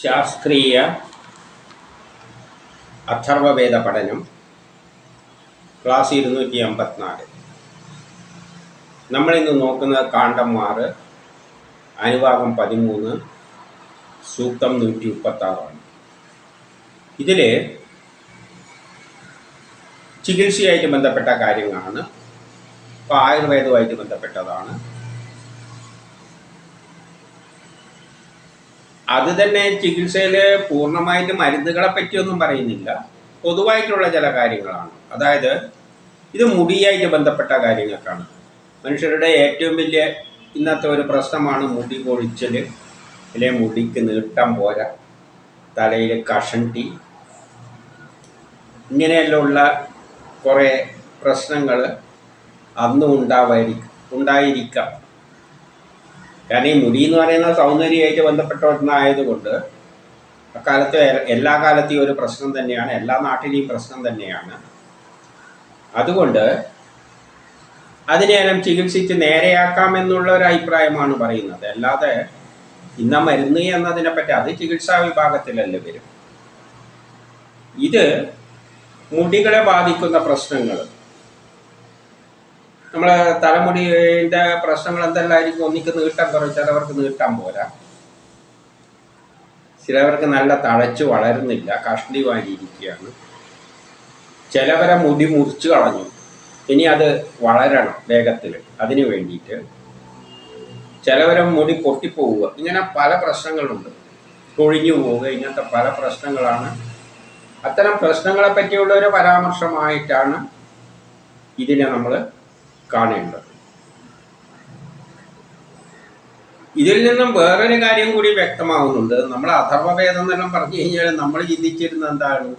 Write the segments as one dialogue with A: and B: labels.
A: ശാസ്ത്രീയ അഥർവവേദ പഠനം ക്ലാസ് ഇരുന്നൂറ്റി അമ്പത്തിനാല് നമ്മളിന്ന് നോക്കുന്നത് കാണ്ഡം ആറ് അനുഭാഗം പതിമൂന്ന് സൂക്തം നൂറ്റി മുപ്പത്താറാണ് ഇതിൽ ചികിത്സയായിട്ട് ബന്ധപ്പെട്ട കാര്യങ്ങളാണ്. ഇപ്പോൾ ആയുർവേദവുമായിട്ട് ബന്ധപ്പെട്ടതാണ്. അത് തന്നെ ചികിത്സയിൽ പൂർണമായിട്ട് മരുന്നുകളെ പറ്റിയൊന്നും പറയുന്നില്ല. പൊതുവായിട്ടുള്ള ചില കാര്യങ്ങളാണ്. അതായത് ഇത് മുടിയായിട്ട് ബന്ധപ്പെട്ട കാര്യങ്ങൾക്കാണ്. മനുഷ്യരുടെ ഏറ്റവും വലിയ ഇന്നത്തെ ഒരു പ്രശ്നമാണ് മുടി കൊഴിച്ചൽ അല്ലെ മുടിക്ക് നീട്ടം പോരാ തലയിൽ കഷണ്ടി. ഇങ്ങനെയെല്ലാമുള്ള കുറേ പ്രശ്നങ്ങൾ അന്നും ഉണ്ടാവായിരിക്കും ഉണ്ടായിരിക്കാം. കാരണം ഈ മുടി എന്ന് പറയുന്ന സൗന്ദര്യമായിട്ട് ബന്ധപ്പെട്ട ഒന്നായതുകൊണ്ട് അക്കാലത്ത് എല്ലാ കാലത്തെയും ഒരു പ്രശ്നം തന്നെയാണ്. എല്ലാ നാട്ടിലെയും പ്രശ്നം തന്നെയാണ്. അതുകൊണ്ട് അതിനെല്ലാം ചികിത്സിച്ച് നേരെയാക്കാം എന്നുള്ള ഒരു അഭിപ്രായമാണ് പറയുന്നത്. അല്ലാതെ ഇന്ന മരുന്ന് എന്നതിനെ പറ്റി അത് ചികിത്സാ വിഭാഗത്തിലല്ല വരും? ഇത് മുടികളെ ബാധിക്കുന്ന പ്രശ്നങ്ങൾ നമ്മളെ തലമുടിയുടെ പ്രശ്നങ്ങൾ എന്തെല്ലാമായിരിക്കും ഒന്നിക്ക് നീട്ടം കുറവ് ചിലവർക്ക് നീട്ടാൻ പോരാ. ചിലവർക്ക് നല്ല തഴച്ചു വളരുന്നില്ല. കഷ്ടി വാരിയിരിക്കുകയാണ്. ചിലവരെ മുടി മുറിച്ചു കളഞ്ഞു. ഇനി അത് വളരണം വേഗത്തിൽ അതിനു വേണ്ടിയിട്ട് ചിലവരെ മുടി പൊട്ടിപ്പോവുക. ഇങ്ങനെ പല പ്രശ്നങ്ങളുണ്ട്. കൊഴിഞ്ഞു പോവുക ഇങ്ങനത്തെ പല പ്രശ്നങ്ങളാണ്. അത്തരം പ്രശ്നങ്ങളെ പറ്റിയുള്ള ഒരു പരാമർശമായിട്ടാണ് ഇതിനെ നമ്മൾ കാണേണ്ടത്. ഇതിൽ നിന്നും വേറൊരു കാര്യം കൂടി വ്യക്തമാവുന്നുണ്ട്. നമ്മൾ അഥർവവേദം എന്നെല്ലാം പറഞ്ഞു കഴിഞ്ഞാൽ നമ്മൾ ചിന്തിച്ചിരുന്ന എന്താണ്?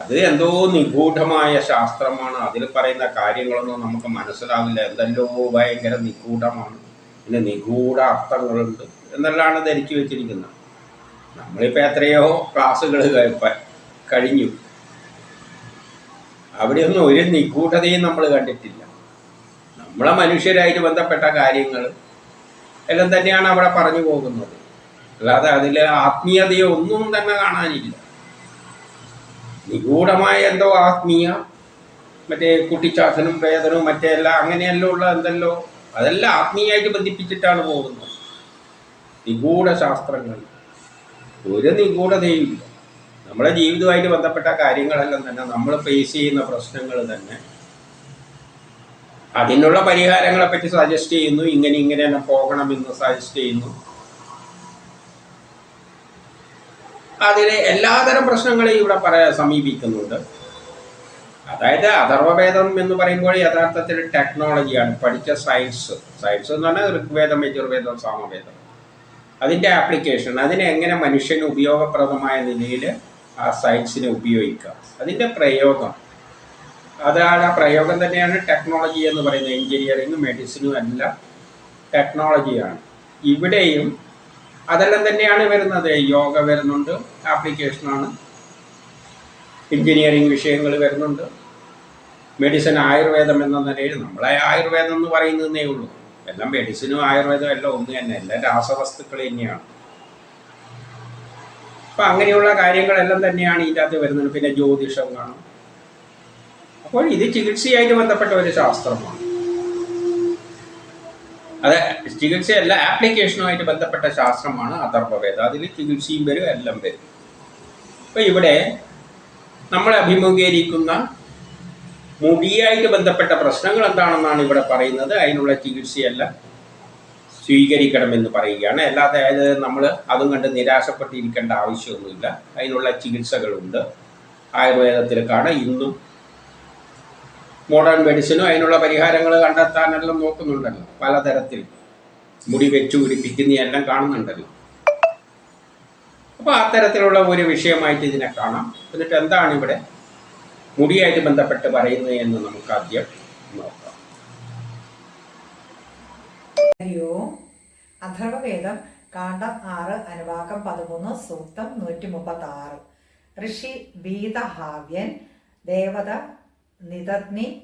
A: അത് എന്തോ നിഗൂഢമായ ശാസ്ത്രമാണ്. അതിൽ പറയുന്ന കാര്യങ്ങളൊന്നും നമുക്ക് മനസ്സിലാവില്ല. എന്തെല്ലോ ഭയങ്കര നിഗൂഢമാണ്. പിന്നെ നിഗൂഢ അർത്ഥങ്ങളുണ്ട്. എന്നെല്ലാം ധരിച്ചു വെച്ചിരിക്കുന്നത്. നമ്മളിപ്പോൾ എത്രയോ ക്ലാസ്സുകൾ കഴിഞ്ഞു. അവിടെയൊന്നും ഒരു നിഗൂഢതയും നമ്മൾ കണ്ടിട്ടില്ല. നമ്മളെ മനുഷ്യരായിട്ട് ബന്ധപ്പെട്ട കാര്യങ്ങൾ എല്ലാം തന്നെയാണ് അവിടെ പറഞ്ഞു പോകുന്നത്. അല്ലാതെ അതിൽ ആത്മീയതയോ ഒന്നും തന്നെ കാണാനില്ല. നിഗൂഢമായ എന്തോ ആത്മീയ മറ്റേ കുട്ടിച്ചാത്തനും പ്രേതനും മറ്റേ എല്ലാം അങ്ങനെയെല്ലാം ഉള്ള എന്തല്ലോ അതെല്ലാം ആത്മീയമായിട്ട് ബന്ധിപ്പിച്ചിട്ടാണ് പോകുന്നത്. നിഗൂഢ ശാസ്ത്രങ്ങൾ. ഒരു നിഗൂഢതയും ഇല്ല. നമ്മുടെ ജീവിതവുമായിട്ട് ബന്ധപ്പെട്ട കാര്യങ്ങളെല്ലാം തന്നെ നമ്മൾ ഫേസ് ചെയ്യുന്ന പ്രശ്നങ്ങൾ തന്നെ അതിനുള്ള പരിഹാരങ്ങളെ പറ്റി സജസ്റ്റ് ചെയ്യുന്നു. ഇങ്ങനെ ഇങ്ങനെ തന്നെ പോകണമെന്ന് സജസ്റ്റ് ചെയ്യുന്നു. അതിലെ എല്ലാതരം പ്രശ്നങ്ങളെയും ഇവിടെ പറയാ സമീപിക്കുന്നുണ്ട്. അതായത് അഥർവവേദം എന്ന് പറയുമ്പോൾ യഥാർത്ഥത്തിൽ ടെക്നോളജിയാണ് പഠിച്ച സയൻസ് സയൻസ് എന്ന് പറഞ്ഞാൽ ഋഗ്വേദം യജുർവേദം സാമവേദം. അതിന്റെ ആപ്ലിക്കേഷൻ അതിനെ എങ്ങനെ മനുഷ്യന് ഉപയോഗപ്രദമായ നിലയിൽ ആ സയൻസിനെ ഉപയോഗിക്കാം. അതിന്റെ പ്രയോഗം. അതാണ് ആ പ്രയോഗം തന്നെയാണ് ടെക്നോളജി എന്ന് പറയുന്നത്. എഞ്ചിനീയറിങ്ങും മെഡിസിനും എല്ലാം ടെക്നോളജിയാണ് ഇവിടെയും അതെല്ലാം തന്നെയാണ് വരുന്നത്. യോഗ വരുന്നുണ്ട് ആപ്ലിക്കേഷനാണ് എഞ്ചിനീയറിംഗ് വിഷയങ്ങൾ വരുന്നുണ്ട്. മെഡിസിൻ ആയുർവേദം എന്ന നിലയിൽ നമ്മളെ ആയുർവേദം എന്ന് പറയുന്നതേ ഉള്ളൂ. എല്ലാം മെഡിസിനും ആയുർവേദവും എല്ലാം ഒന്ന് തന്നെ. എല്ലാം രാസവസ്തുക്കൾ തന്നെയാണ്. അപ്പം അങ്ങനെയുള്ള കാര്യങ്ങളെല്ലാം തന്നെയാണ് ഇതിനകത്ത് വരുന്നത്. പിന്നെ ജ്യോതിഷം കാണും. അപ്പോൾ ഇത് ചികിത്സയായിട്ട് ബന്ധപ്പെട്ട ഒരു ശാസ്ത്രമാണ്. അത് ചികിത്സയല്ല ആപ്ലിക്കേഷനുമായിട്ട് ബന്ധപ്പെട്ട ശാസ്ത്രമാണ് അഥർവവേദം. അതിൽ ചികിത്സയും വരും എല്ലാം വരും. അപ്പോൾ ഇവിടെ നമ്മൾ അഭിമുഖീകരിക്കുന്ന മുടിയായിട്ട് ബന്ധപ്പെട്ട പ്രശ്നങ്ങൾ എന്താണെന്നാണ് ഇവിടെ പറയുന്നത്. അതിനുള്ള ചികിത്സയെല്ലാം. സ്വീകരിക്കണമെന്ന് പറയുകയാണ്. അല്ലാതെ അത് നമ്മൾ അതും കണ്ട് നിരാശപ്പെട്ടിരിക്കേണ്ട ആവശ്യമൊന്നുമില്ല. അതിനുള്ള ചികിത്സകളുണ്ട്. ആയുർവേദത്തിലേക്കാണ് ഇന്നും മോഡേൺ മെഡിസിനും അതിനുള്ള പരിഹാരങ്ങൾ കണ്ടെത്താനെല്ലാം നോക്കുന്നുണ്ടല്ലോ. പലതരത്തിൽ മുടി വെച്ചു പിടിപ്പിക്കുന്ന എല്ലാം കാണുന്നുണ്ടല്ലോ. അപ്പോൾ അത്തരത്തിലുള്ള ഒരു വിഷയമായിട്ട് ഇതിനെ കാണാം. എന്നിട്ട് എന്താണ് ഇവിടെ മുടിയായിട്ട് ബന്ധപ്പെട്ട് പറയുന്നത് എന്ന് നമുക്ക് ആദ്യം നോക്കാം.
B: ഹരിയോ. അഥർവവേദം കാണ്ഡം ആറ് അനുവാകം പതിമൂന്ന് സൂക്തം നൂറ്റി മുപ്പത്തി ആറ് ഋഷി ബീതഹാവ്യൻ ദേവത നിതഗ്നി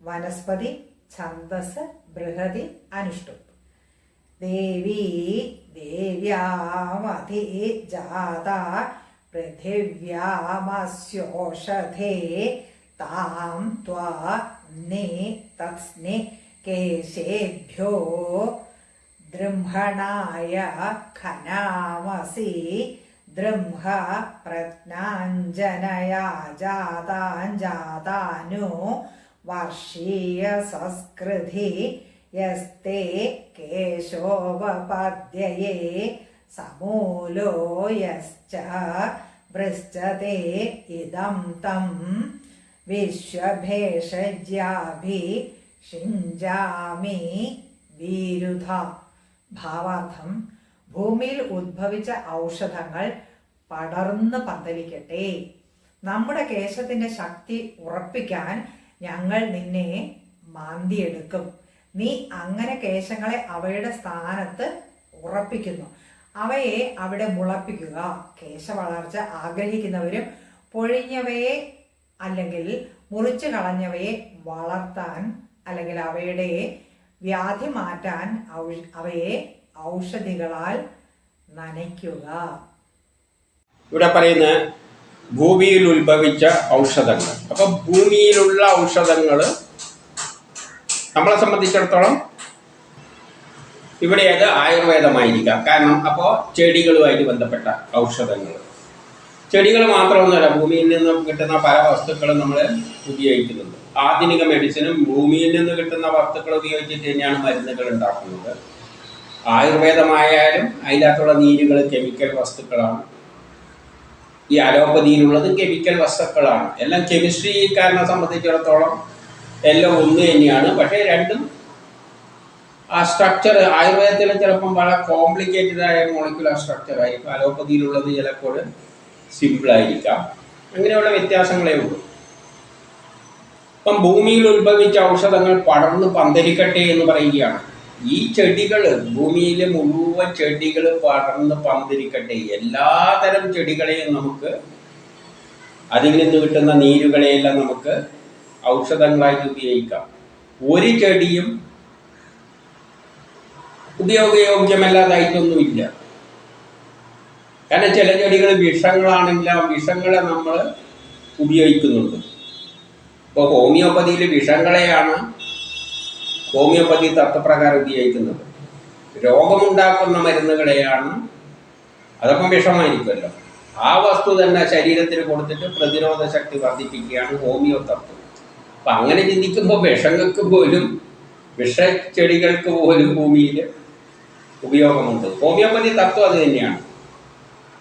B: വനസ്പതി ഛന്ദസ് ബൃഹതി അനുഷ്ടുപ്പ് ദേവി ദേവ്യാമതി ജാത പൃഥിവ്യാമസ്യോഷധേ താം ത്വാ നെ തസ്നെ കേശേഭ്യോ ദൃംഹണായ ഖനാമസി ദ്രംഹ പ്രജ്ഞാഞ്ജനയാ ജാതാഞ്ജാതാനു വർഷീയ സംസ്കൃതി യസ്തേ കേശോപപദ്യയേ സമൂലോ യശ്ച വൃശ്ചതേ ഇദം തം വിശ്വഭേഷജ്യാഭി ഷിഞ്ചാമി വീരുധ ഭാവാർത്ഥം ഭൂമിയിൽ ഉദ്ഭവിച്ച ഔഷധങ്ങൾ പടർന്ന് പന്തലിക്കട്ടെ. നമ്മുടെ കേശത്തിന്റെ ശക്തി ഉറപ്പിക്കാൻ ഞങ്ങൾ നിന്നെ മാന്തിയെടുക്കും. നീ അങ്ങനെ കേശങ്ങളെ അവയുടെ സ്ഥാനത്ത് ഉറപ്പിക്കുന്നു. അവയെ അവിടെ മുളപ്പിക്കുക. കേശ വളർച്ച ആഗ്രഹിക്കുന്നവരും പൊഴിഞ്ഞവയെ അല്ലെങ്കിൽ മുറിച്ചു കളഞ്ഞവയെ വളർത്താൻ അല്ലെങ്കിൽ അവയുടെ വ്യാധി മാറ്റാൻ അവയെ ഔഷധികളാൽ നനയ്ക്കുക.
A: ഇവിടെ പറയുന്ന ഭൂമിയിൽ ഉത്ഭവിച്ച ഔഷധങ്ങൾ. അപ്പൊ ഭൂമിയിലുള്ള ഔഷധങ്ങൾ നമ്മളെ സംബന്ധിച്ചിടത്തോളം ഇവിടെ അത് ആയുർവേദമായിരിക്കാം. കാരണം അപ്പോൾ ചെടികളുമായിട്ട് ബന്ധപ്പെട്ട ഔഷധങ്ങൾ ചെടികൾ മാത്രമൊന്നുമല്ല ഭൂമിയിൽ നിന്ന് കിട്ടുന്ന പല വസ്തുക്കളും നമ്മൾ ഉപയോഗിക്കുന്നുണ്ട്. ആധുനിക മെഡിസിനും ഭൂമിയിൽ നിന്ന് കിട്ടുന്ന വസ്തുക്കൾ ഉപയോഗിച്ചിട്ട് തന്നെയാണ് മരുന്നുകൾ ഉണ്ടാക്കുന്നത്. ആയുർവേദമായാലും അതിനകത്തുള്ള നീരുകൾ കെമിക്കൽ വസ്തുക്കളാണ്. ഈ അലോപ്പതിയിലുള്ളത് കെമിക്കൽ വസ്തുക്കളാണ്. എല്ലാം കെമിസ്ട്രിക്കാരനെ സംബന്ധിച്ചിടത്തോളം എല്ലാം ഒന്ന് തന്നെയാണ്. പക്ഷേ രണ്ടും ആ സ്ട്രക്ചർ ആയുർവേദത്തിൽ ചിലപ്പം വളരെ കോംപ്ലിക്കേറ്റഡ് ആയ മോളിക്കുലർ സ്ട്രക്ചർ ആയിരിക്കും. അലോപ്പതിയിലുള്ളത് ചിലപ്പോൾ സിമ്പിൾ ആയിരിക്കാം അങ്ങനെയുള്ള വ്യത്യാസങ്ങളേ ഉള്ളൂ. ഇപ്പം ഭൂമിയിൽ ഉത്ഭവിച്ച ഔഷധങ്ങൾ പടർന്ന് പന്തലിക്കട്ടെ എന്ന് പറയുകയാണ്. ഈ ചെടികൾ ഭൂമിയിലെ മുഴുവൻ ചെടികൾ പടർന്ന് പന്തലിക്കട്ടെ. എല്ലാതരം ചെടികളെയും നമുക്ക് അതിൽ നിന്ന് കിട്ടുന്ന നീരുകളെയെല്ലാം നമുക്ക് ഔഷധങ്ങളായിട്ട് ഉപയോഗിക്കാം. ഒരു ചെടിയും ഉപയോഗയോഗ്യമല്ലാതായിട്ടൊന്നുമില്ല. കാരണം ചില ചെടികൾ വിഷങ്ങളാണെങ്കിൽ ആ വിഷങ്ങളെ നമ്മൾ ഉപയോഗിക്കുന്നുണ്ട്. ഇപ്പോൾ ഹോമിയോപ്പതിയിൽ വിഷങ്ങളെയാണ് ഹോമിയോപ്പതി തത്വപ്രകാരം ഉപയോഗിക്കുന്നത്. രോഗമുണ്ടാക്കുന്ന മരുന്നുകളെയാണ് അതപ്പം വിഷമായിരിക്കുമല്ലോ. ആ വസ്തു തന്നെ ശരീരത്തിന് കൊടുത്തിട്ട് പ്രതിരോധ ശക്തി വർദ്ധിപ്പിക്കുകയാണ് ഹോമിയോ തത്വം. അപ്പം അങ്ങനെ ചിന്തിക്കുമ്പോൾ വിഷങ്ങൾക്ക് പോലും വിഷച്ചെടികൾക്ക് പോലും ഭൂമിയിൽ ഉപയോഗമുണ്ട്. ഹോമിയോപ്പതി തത്വം അത് തന്നെയാണ്.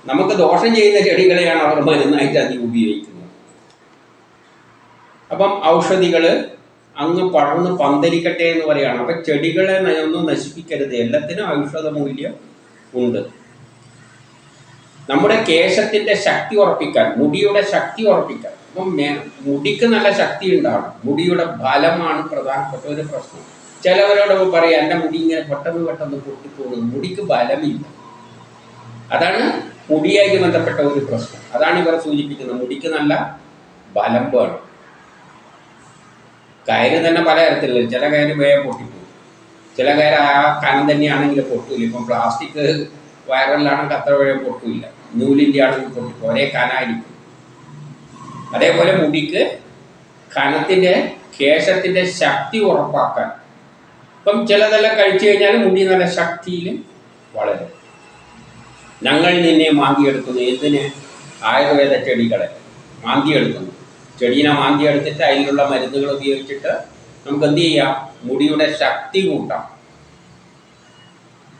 A: നമുക്ക് ദോഷം ചെയ്യുന്ന ചെടികളെയാണ് അവർ മരുന്നായിട്ട് അധികം ഉപയോഗിക്കുന്നത്. അപ്പം ഔഷധികൾ അങ്ങ് പടർന്ന് പന്തലിക്കട്ടെ എന്ന് പറയുകയാണ്. അപ്പം ചെടികളെ ഒന്നും നശിപ്പിക്കരുത്. എല്ലാത്തിനും ഔഷധ മൂല്യം ഉണ്ട്. നമ്മുടെ കേശത്തിന്റെ ശക്തി ഉറപ്പിക്കാൻ മുടിയുടെ ശക്തി ഉറപ്പിക്കാൻ. അപ്പം മുടിക്ക് നല്ല ശക്തി ഉണ്ടാവണം. മുടിയുടെ ബലമാണ് പ്രധാനപ്പെട്ട ഒരു പ്രശ്നം. ചിലവരോട് പറയാം എന്റെ മുടി ഇങ്ങനെ പെട്ടെന്ന് പെട്ടെന്ന് പൊട്ടിപ്പോകുന്നു. മുടിക്ക് ബലമില്ല. അതാണ് മുടിയായിട്ട് ബന്ധപ്പെട്ട ഒരു പ്രശ്നം. അതാണ് ഇവർ സൂചിപ്പിക്കുന്നത്. മുടിക്ക് നല്ല ബലം വേണം. കയറ് തന്നെ പല തരത്തിലുള്ള ചില കയറ് വേഗം പൊട്ടിപ്പോകും. ചില കയറ് ആ കനം തന്നെയാണെങ്കിൽ പൊട്ടില്ല ഇപ്പം പ്ലാസ്റ്റിക് വയറലിലാണെങ്കിൽ അത്ര വേഗം പൊട്ടില്ല നൂലിന്റെ ആണെങ്കിൽ പൊട്ടിപ്പോ ഒരേ കനായിരിക്കും. അതേപോലെ മുടിക്ക് കനത്തിന്റെ കേശത്തിന്റെ ശക്തി ഉറപ്പാക്കാൻ. ഇപ്പം ചിലതെല്ലാം കഴിച്ചു കഴിഞ്ഞാൽ മുടി നല്ല ശക്തിയിൽ വളരും. ഞങ്ങൾ നിന്നെ മാന്തിയെടുക്കുന്നു. എന്തിന്? ആയുർവേദ ചെടികളെ മാന്തിയെടുക്കുന്നു. ചെടീനെ മാന്തിയെടുത്തിട്ട് അതിലുള്ള മരുന്നുകൾ ഉപയോഗിച്ചിട്ട് നമുക്ക് എന്ത് ചെയ്യാം? മുടിയുടെ ശക്തി കൂട്ടാം.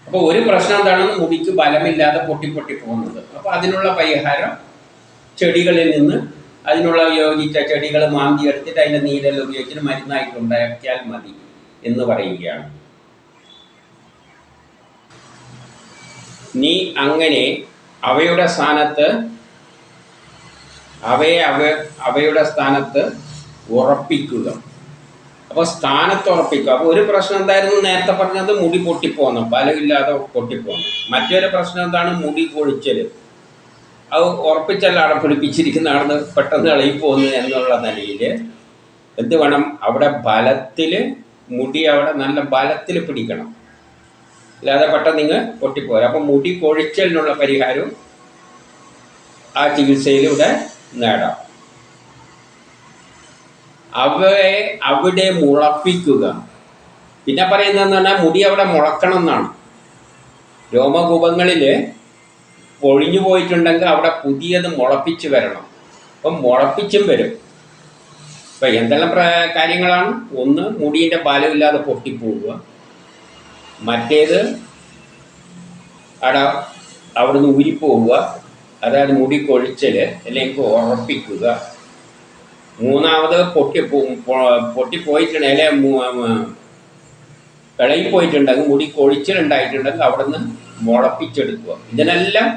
A: അപ്പോൾ ഒരു പ്രശ്നം എന്താണെന്ന് മുടിക്ക് ബലമില്ലാതെ പൊട്ടി പൊട്ടി പോകുന്നത്. അപ്പോൾ അതിനുള്ള പരിഹാരം ചെടികളിൽ നിന്ന് അതിനുള്ള ഉപയോഗിച്ച ചെടികൾ മാന്തിയെടുത്തിട്ട് അതിന്റെ നീരെല്ലാം ഉപയോഗിച്ചിട്ട് മരുന്നായിട്ട് ഉണ്ടാക്കിയാൽ മതി എന്ന് പറയുകയാണ്. നീ അങ്ങനെ അവയുടെ സ്ഥാനത്ത് അവയെ അവ അവയുടെ സ്ഥാനത്ത് ഉറപ്പിക്കുക. അപ്പോൾ സ്ഥാനത്ത് ഉറപ്പിക്കുക. അപ്പോൾ ഒരു പ്രശ്നം എന്തായിരുന്നു? നേരത്തെ പറഞ്ഞത് മുടി പൊട്ടിപ്പോന്നു. ബലമില്ലാതെ പൊട്ടിപ്പോന്നു. മറ്റൊരു പ്രശ്നം എന്താണ്? മുടി കൊഴിച്ചൽ അത് ഉറപ്പിച്ചല്ല അവിടെ പിടിപ്പിച്ചിരിക്കുന്നതാണ് പെട്ടെന്ന് ഇളകിപ്പോകുന്നു എന്നുള്ള നിലയിൽ എന്ത് വേണം? അവിടെ ബലത്തിൽ മുടി അവിടെ നല്ല ബലത്തിൽ പിടിക്കണം. അല്ലാതെ പെട്ടെന്ന് നിങ്ങൾ പൊട്ടിപ്പോരാ. അപ്പം മുടി കൊഴിച്ചലിനുള്ള പരിഹാരവും ആ ചികിത്സയിലൂടെ നേടാം. അവയെ അവിടെ മുളപ്പിക്കുക. പിന്നെ പറയുന്നതെന്ന് പറഞ്ഞാൽ മുടി അവിടെ മുളക്കണം എന്നാണ് രോമകൂപങ്ങളിൽ പൊഴിഞ്ഞു പോയിട്ടുണ്ടെങ്കിൽ അവിടെ പുതിയത് മുളപ്പിച്ച് വരണം. അപ്പം മുളപ്പിച്ചും വരും. ഇപ്പം എന്തെല്ലാം കാര്യങ്ങളാണ്? ഒന്ന് മുടീന്റെ ബലമില്ലാതെ പൊട്ടിപ്പോവുക. മറ്റേത് അവിടെ അവിടുന്ന് ഊരിപ്പോവുക. അതായത് മുടി കൊഴിച്ചൽ അല്ലെങ്കിൽ ഉറപ്പിക്കുക. മൂന്നാമത് പൊട്ടി പൊട്ടിപ്പോയിട്ടുണ്ടെങ്കിൽ ഇളകി പോയിട്ടുണ്ടെങ്കിൽ മുടി കൊഴിച്ചിലുണ്ടായിട്ടുണ്ടെങ്കിൽ അവിടെ നിന്ന് മുളപ്പിച്ചെടുക്കുക. ഇതിനെല്ലാം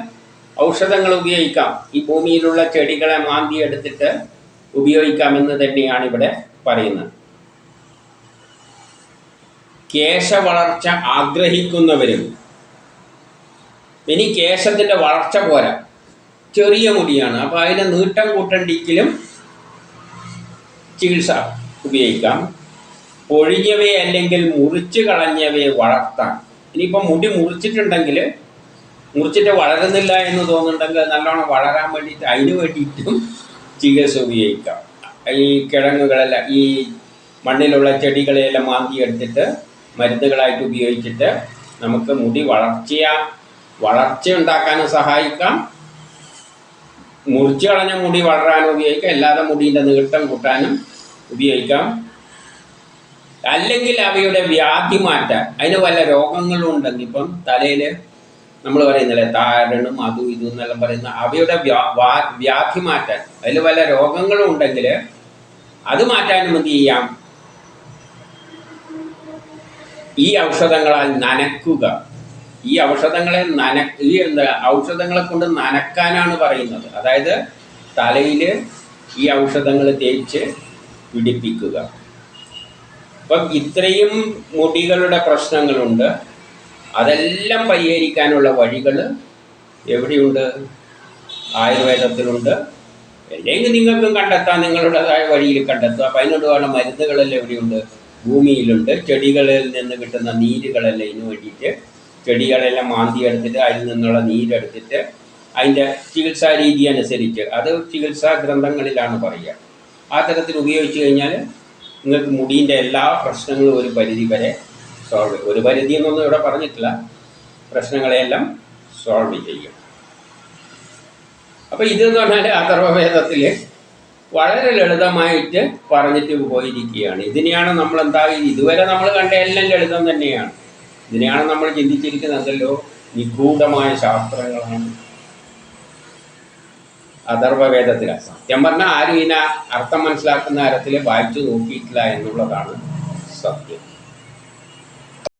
A: ഔഷധങ്ങൾ ഉപയോഗിക്കാം. ഈ ഭൂമിയിലുള്ള ചെടികളെ മാന്തി എടുത്തിട്ട് ഉപയോഗിക്കാമെന്ന് തന്നെയാണ് ഇവിടെ പറയുന്നത്. കേശ വളർച്ച ആഗ്രഹിക്കുന്നവരും. ഇനി കേശത്തിന്റെ വളർച്ച പോരാ. ചെറിയ മുടിയാണ്. അപ്പോൾ അതിനെ നീട്ടം കൂട്ടണ്ടെങ്കിലും ചികിത്സ ഉപയോഗിക്കാം. പൊഴിഞ്ഞവയെ അല്ലെങ്കിൽ മുറിച്ച് കളഞ്ഞവയെ വളർത്താം. ഇനിയിപ്പോൾ മുടി മുറിച്ചിട്ടുണ്ടെങ്കിൽ മുറിച്ചിട്ട് വളരുന്നില്ല എന്ന് തോന്നുന്നുണ്ടെങ്കിൽ നല്ലോണം വളരാൻ വേണ്ടിയിട്ട് അതിന് വേണ്ടിയിട്ടും ചികിത്സ ഉപയോഗിക്കാം. ഈ കിഴങ്ങുകളെല്ലാം ഈ മണ്ണിലുള്ള ചെടികളെയെല്ലാം മാന്തി എടുത്തിട്ട് മരുന്നുകളായിട്ട് ഉപയോഗിച്ചിട്ട് നമുക്ക് മുടി വളർച്ചയ വളർച്ച ഉണ്ടാക്കാനും സഹായിക്കാം. മുറിച്ചു കളഞ്ഞ മുടി വളരാനും ഉപയോഗിക്കാം. അല്ലാതെ മുടിയുടെ നീട്ടം കൂട്ടാനും ഉപയോഗിക്കാം. അല്ലെങ്കിൽ അവയുടെ വ്യാധി മാറ്റാൻ. അതിന് വല്ല രോഗങ്ങളും ഉണ്ടെങ്കിൽ ഇപ്പം തലയിൽ നമ്മൾ പറയുന്നില്ലേ താരണും അതും ഇതും എന്നെല്ലാം പറയുന്ന അവയുടെ വ്യാധി മാറ്റാൻ. അതിൽ വല്ല രോഗങ്ങളും ഉണ്ടെങ്കിൽ അത് മാറ്റാനും എന്ത് ചെയ്യാം? ഈ ഔഷധങ്ങളാൽ നനക്കുക. ഈ ഔഷധങ്ങളെ നന ഈ എന്താ ഔഷധങ്ങളെ കൊണ്ട് നനക്കാനാണ് പറയുന്നത്. അതായത് തലയിൽ ഈ ഔഷധങ്ങൾ തേച്ച് പിടിപ്പിക്കുക. അപ്പം ഇത്രയും മുടികളുടെ പ്രശ്നങ്ങളുണ്ട്. അതെല്ലാം പരിഹരിക്കാനുള്ള വഴികൾ എവിടെയുണ്ട്? ആയുർവേദത്തിലുണ്ട്. അല്ലെങ്കിൽ നിങ്ങൾക്കും കണ്ടെത്താം. നിങ്ങളുടേതായ വഴിയിൽ കണ്ടെത്തുക. അപ്പം അതിനോടുള്ള മരുന്നുകളെല്ലാം എവിടെയുണ്ട്? ഭൂമിയിലുണ്ട്. ചെടികളിൽ നിന്ന് കിട്ടുന്ന നീരുകളെല്ലാം ഇതിന് വേണ്ടിയിട്ട് ചെടികളെല്ലാം മാന്തി എടുത്തിട്ട് അതിൽ നിന്നുള്ള നീരെടുത്തിട്ട് അതിന്റെ ചികിത്സാ രീതി അനുസരിച്ച് അത് ചികിത്സാ ഗ്രന്ഥങ്ങളിലാണ് പറയുക. ആ തരത്തിൽ ഉപയോഗിച്ച് കഴിഞ്ഞാൽ നിങ്ങൾക്ക് മുടീന്റെ എല്ലാ പ്രശ്നങ്ങളും ഒരു പരിധി വരെ സോൾവ് ഒരു പരിധി എന്നൊന്നും ഇവിടെ പറഞ്ഞിട്ടില്ല. പ്രശ്നങ്ങളെയെല്ലാം സോൾവ് ചെയ്യും. അപ്പോൾ ഇതെന്ന് പറഞ്ഞാൽ അഥർവവേദത്തിൽ വളരെ ലളിതമായിട്ട് പറഞ്ഞിട്ട് പോയിരിക്കുകയാണ്. ഇതിനെയാണ് നമ്മൾ എന്താ ഇതുവരെ നമ്മൾ കണ്ട എല്ലാം ലളിതം തന്നെയാണ്. ഇതിനെയാണ് നമ്മൾ ചിന്തിച്ചിരിക്കുന്നതല്ലോ നിഗൂഢമായ ശാസ്ത്രങ്ങളാണ്. അഥർവവേദത്തിലാണ് സത്യം പറഞ്ഞാൽ ആരും ഇതിനെ അർത്ഥം മനസ്സിലാക്കുന്ന തരത്തിൽ വായിച്ചു നോക്കിയിട്ടില്ല എന്നുള്ളതാണ് സത്യം.